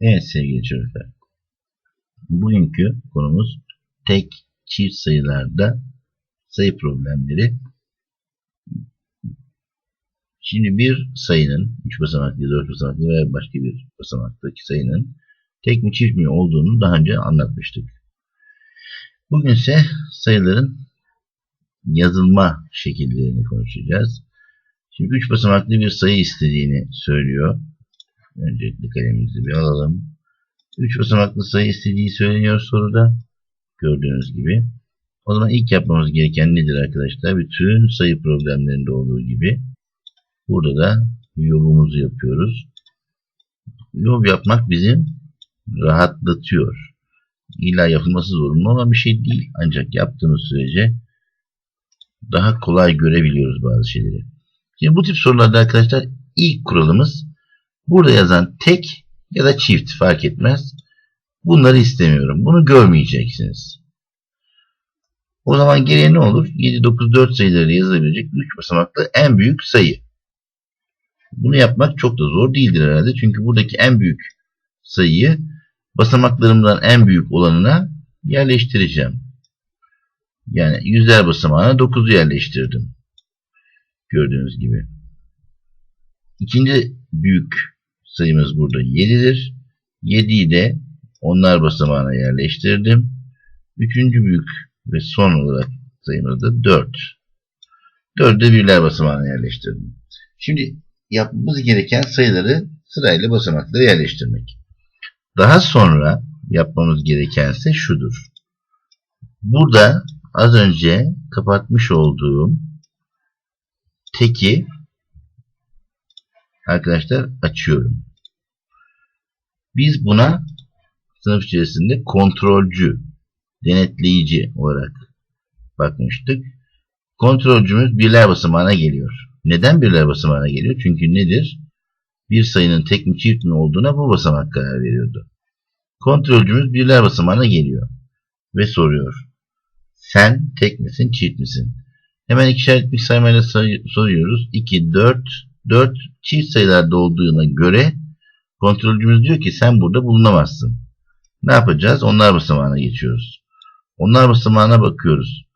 Evet sevgili çocuklar. Bugünkü konumuz tek çift sayılarda sayı problemleri. Şimdi bir sayının 3 basamaklı, 4 basamaklı veya başka bir basamaktaki sayının tek mi çift mi olduğunu daha önce anlatmıştık. Bugün ise sayıların yazılma şekillerini konuşacağız. Şimdi 3 basamaklı bir sayı istediğini söylüyor. Öncelikle kalemimizi bir alalım. 3 basamaklı sayı istediği söyleniyor soruda. Gördüğünüz gibi. O zaman ilk yapmamız gereken nedir arkadaşlar? Bütün sayı problemlerinde olduğu gibi burada da yolumuzu yapıyoruz. Yol yapmak bizim rahatlatıyor. İlla yapılması zorunlu olan bir şey değil. Ancak yaptığımız sürece daha kolay görebiliyoruz bazı şeyleri. Şimdi bu tip sorularda arkadaşlar ilk kuralımız Burada yazan tek ya da çift fark etmez. Bunları istemiyorum. Bunu görmeyeceksiniz. O zaman geriye ne olur? 7, 9, 4 sayıları yazabilecek 3 basamaklı en büyük sayı. Bunu yapmak çok da zor değildir herhalde. Çünkü buradaki en büyük sayıyı basamaklarımdan en büyük olanına yerleştireceğim. Yani yüzler basamağına 9'u yerleştirdim. Gördüğünüz gibi. İkinci büyük sayımız burada 7'dir. 7'yi de onlar basamağına yerleştirdim. Üçüncü büyük ve son olarak sayımız da 4. 4'ü de birler basamağına yerleştirdim. Şimdi yapmamız gereken sayıları sırayla basamaklara yerleştirmek. Daha sonra yapmamız gerekense şudur. Burada az önce kapatmış olduğum teki arkadaşlar açıyorum. Biz buna sınıf içerisinde kontrolcü, denetleyici olarak bakmıştık. Kontrolcümüz birler basamağına geliyor. Neden birler basamağına geliyor? Çünkü nedir? Bir sayının tek mi çift mi olduğuna bu basamak karar veriyordu. Kontrolcümüz birler basamağına geliyor ve soruyor. Sen tek misin, çift misin? Hemen ikişerlik saymayla soruyoruz. 2, 4, 4 çift sayılarda olduğuna göre kontrolcümüz diyor ki sen burada bulunamazsın. Ne yapacağız? Onlar basamağına geçiyoruz. Onlar basamağına bakıyoruz.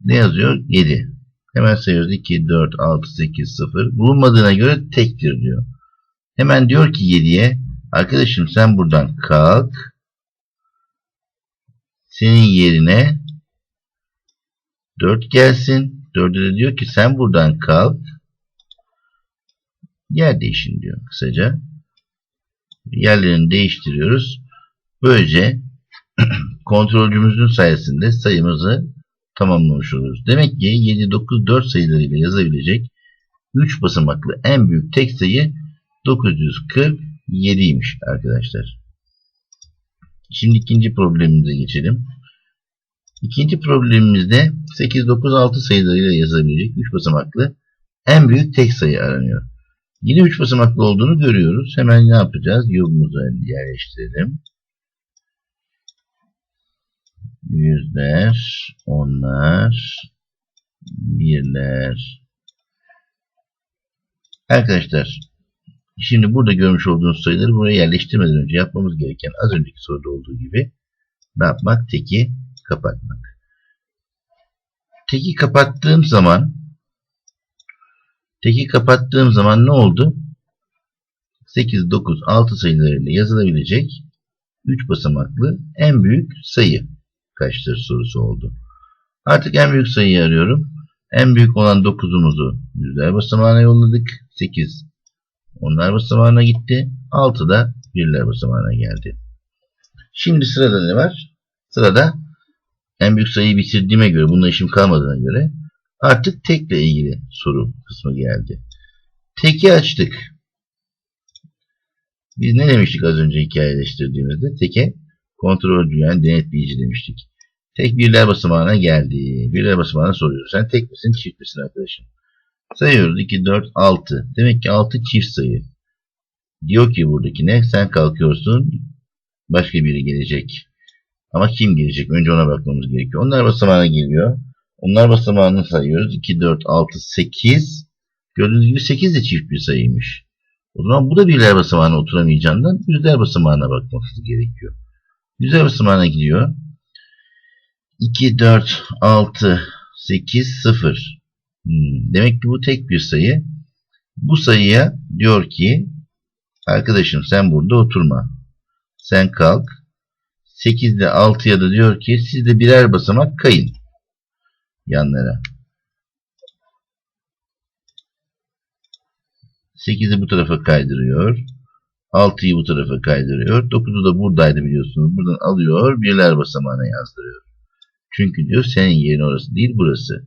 Ne yazıyor? 7. Hemen sayıyoruz. 2, 4, 6, 8, 0. Bulunmadığına göre tektir diyor. Hemen diyor ki 7'ye arkadaşım sen buradan kalk. Senin yerine 4 gelsin. 4'e de diyor ki sen buradan kalk yer değişin diyor kısaca. Yerlerini değiştiriyoruz. Böylece kontrolcümüzün sayesinde sayımızı tamamlamış oluruz. Demek ki 7, 9, 4 sayılarıyla yazabilecek 3 basamaklı en büyük tek sayı 947'ymiş arkadaşlar. Şimdi ikinci problemimize geçelim. İkinci problemimizde 8, 9, 6 sayılarıyla yazabilecek 3 basamaklı en büyük tek sayı aranıyor. Yine 3 basamaklı olduğunu görüyoruz. Hemen ne yapacağız? Yolumuzu yerleştirelim. Yüzler, onlar, birler. Arkadaşlar, şimdi burada görmüş olduğunuz sayıları buraya yerleştirmeden önce yapmamız gereken az önceki soruda olduğu gibi ne yapmak? Teki kapatmak. Teki kapattığım zaman Teki kapattığım zaman ne oldu? 8, 9, 6 sayılarıyla yazılabilecek 3 basamaklı en büyük sayı kaçtır sorusu oldu. Artık en büyük sayıyı arıyorum. En büyük olan 9'umuzu yüzler basamağına yolladık. 8 onlar basamağına gitti. 6 da birler basamağına geldi. Şimdi sırada ne var? Sırada en büyük sayıyı bitirdiğime göre, bununla işim kalmadığına göre Artık tekle ilgili soru kısmı geldi. Teki açtık. Biz ne demiştik az önce hikayeleştirdiğimizde? Teke kontrolcü yani denetleyici demiştik. Tek birler basamağına geldi. Birler basamağına soruyoruz. Sen tek misin çift misin arkadaşım? Sayıyoruz. 2, 4, 6. Demek ki 6 çift sayı. Diyor ki buradaki ne? Sen kalkıyorsun. Başka biri gelecek. Ama kim gelecek? Önce ona bakmamız gerekiyor. Onlar basamağına geliyor. Onlar basamağını sayıyoruz. 2, 4, 6, 8. Gördüğünüz gibi 8 de çift bir sayıymış. O zaman bu da birler basamağına oturamayacağından yüzler basamağına bakmamız gerekiyor. Yüzler basamağına gidiyor. 2, 4, 6, 8, 0. Hmm, demek ki bu tek bir sayı. Bu sayıya diyor ki arkadaşım sen burada oturma. Sen kalk. 8 ile 6'ya da diyor ki siz de birer basamak kayın yanlara. 8'i bu tarafa kaydırıyor. 6'yı bu tarafa kaydırıyor. 9'u da buradaydı biliyorsunuz. Buradan alıyor. Birler basamağına yazdırıyor. Çünkü diyor senin yerin orası değil burası.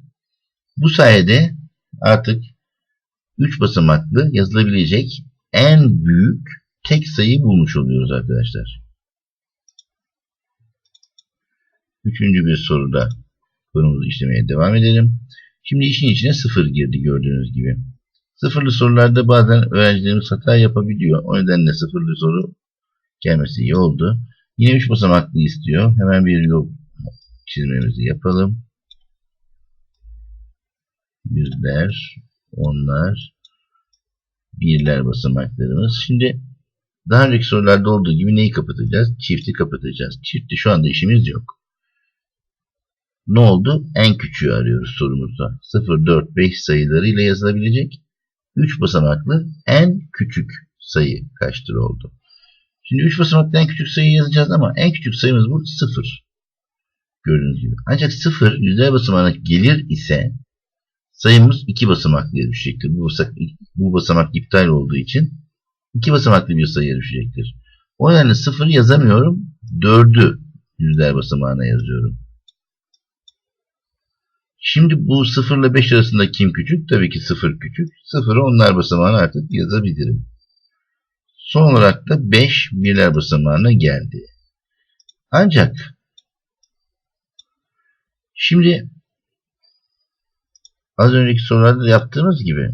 Bu sayede artık 3 basamaklı yazılabilecek en büyük tek sayı bulmuş oluyoruz arkadaşlar. Üçüncü bir soruda konumuzu işlemeye devam edelim. Şimdi işin içine sıfır girdi gördüğünüz gibi. Sıfırlı sorularda bazen öğrencilerimiz hata yapabiliyor. O nedenle sıfırlı soru gelmesi iyi oldu. Yine 3 basamaklı istiyor. Hemen bir yol çizmemizi yapalım. Yüzler, onlar, birler basamaklarımız. Şimdi daha önceki sorularda olduğu gibi neyi kapatacağız? Çifti kapatacağız. Çifti şu anda işimiz yok. Ne oldu? En küçüğü arıyoruz sorumuzda. 0, 4, 5 sayılarıyla yazılabilecek 3 basamaklı en küçük sayı kaçtır oldu. Şimdi 3 basamaklı en küçük sayıyı yazacağız ama en küçük sayımız bu 0. Gördüğünüz gibi. Ancak 0 yüzler basamağına gelir ise sayımız 2 basamaklıya düşecektir. Bu, basamak, bu basamak iptal olduğu için 2 basamaklı bir sayıya düşecektir. O nedenle 0 yazamıyorum. 4'ü yüzler basamağına yazıyorum. Şimdi bu 0 ile 5 arasında kim küçük? Tabii ki 0 küçük. 0'ı onlar basamağına artık yazabilirim. Son olarak da 5 birler basamağına geldi. Ancak şimdi az önceki sorularda yaptığımız gibi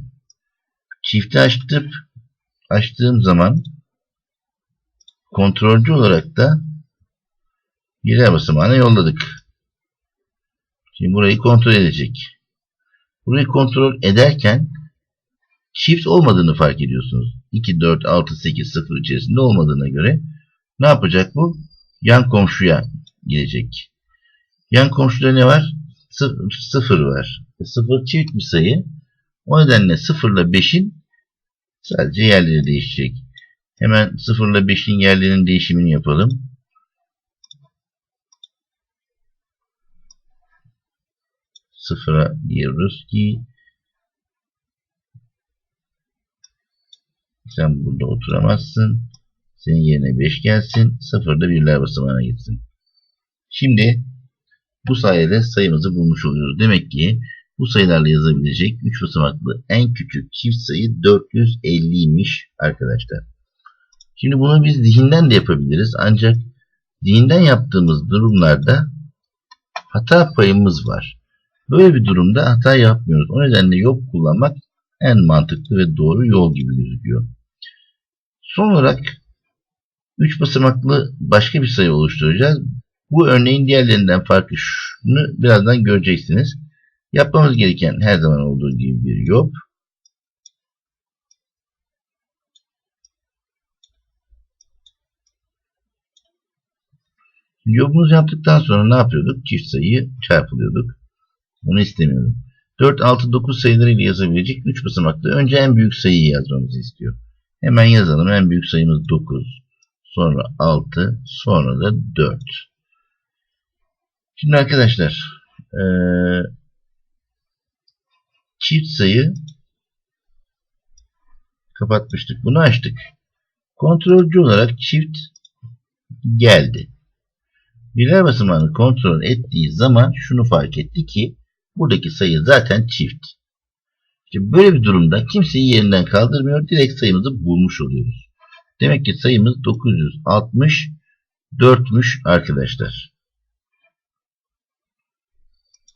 çifti açtıp açtığım zaman kontrolcü olarak da birler basamağına yolladık. Şimdi burayı kontrol edecek. Burayı kontrol ederken çift olmadığını fark ediyorsunuz. 2, 4, 6, 8, 0 içerisinde olmadığına göre ne yapacak bu? Yan komşuya gelecek. Yan komşuda ne var? 0 var. 0 çift bir sayı. O nedenle 0 ile 5'in sadece yerleri değişecek. Hemen 0 ile 5'in yerlerinin değişimini yapalım. Sıfıra diyoruz ki sen burada oturamazsın. Senin yerine 5 gelsin. Sıfırda birler basamağına gitsin. Şimdi bu sayede sayımızı bulmuş oluyoruz. Demek ki bu sayılarla yazabilecek 3 basamaklı en küçük çift sayı 450'ymiş arkadaşlar. Şimdi bunu biz zihinden de yapabiliriz. Ancak zihinden yaptığımız durumlarda hata payımız var. Böyle bir durumda hata yapmıyoruz. O nedenle yok kullanmak en mantıklı ve doğru yol gibi gözüküyor. Son olarak 3 basamaklı başka bir sayı oluşturacağız. Bu örneğin diğerlerinden farkı şunu birazdan göreceksiniz. Yapmamız gereken her zaman olduğu gibi bir yol. Yobumuzu yaptıktan sonra ne yapıyorduk? Çift sayıyı çarpılıyorduk. Bunu istemiyorum. 4, 6, 9 sayılarıyla yazabilecek 3 basamaklı. Önce en büyük sayıyı yazmamızı istiyor. Hemen yazalım. En büyük sayımız 9. Sonra 6. Sonra da 4. Şimdi arkadaşlar ee, çift sayı kapatmıştık. Bunu açtık. Kontrolcü olarak çift geldi. Birler basamağını kontrol ettiği zaman şunu fark etti ki Buradaki sayı zaten çift. İşte böyle bir durumda kimseyi yerinden kaldırmıyor. Direkt sayımızı bulmuş oluyoruz. Demek ki sayımız 964'müş arkadaşlar.